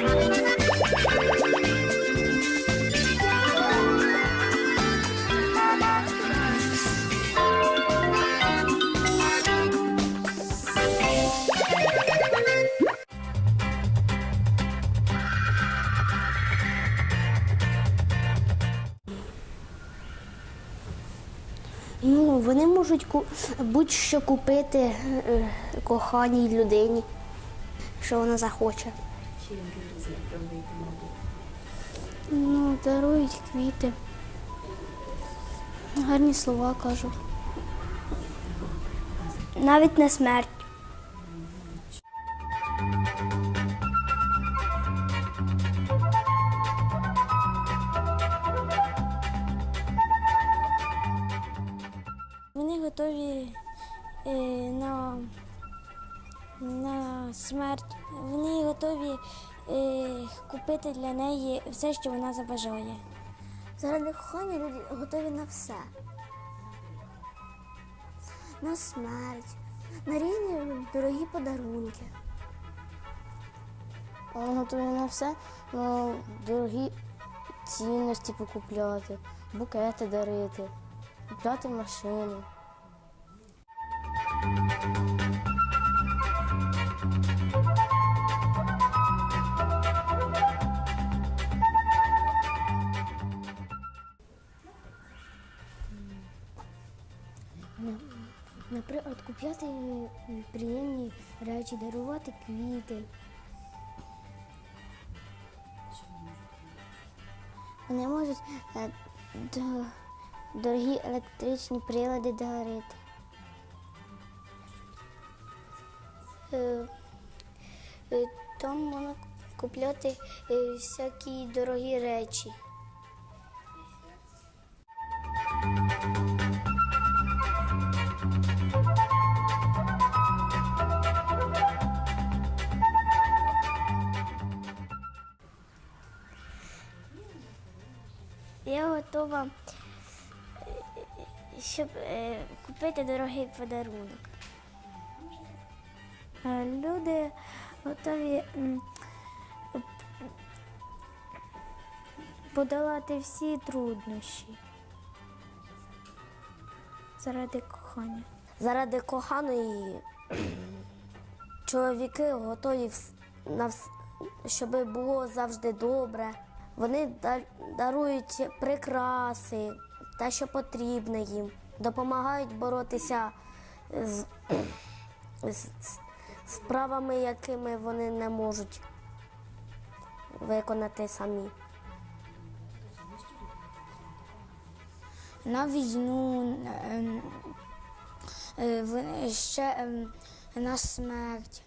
Ну, вони можуть будь-що купити е, коханій людині, що вона захоче. Ну, дарують квіти. Гарні слова кажуть. Навіть не смерть. Вони готові е, на, на смерть. Вони готові е, купити для неї все, що вона забажає. Заради кохання люди готові на все. На смерть, на різні дорогі подарунки. Вони готові на все, на дорогі цінності покупляти, букети дарити, купляти машину. Наприклад, купляти приємні речі, дарувати квіти. Вони можуть е, дорогі електричні прилади дарити. Там можна купляти е, всякі дорогі речі. Я готова, е, щоб е, купити дорогий подарунок. Е, Люди готові подолати всі труднощі заради кохання. Заради коханої чоловіки готові щоб було завжди добре. Вони дарують прикраси, те, що потрібне їм, допомагають боротися з, з, справами, якими вони не можуть виконати самі. На війну, ем, е, ще ем, на смерть.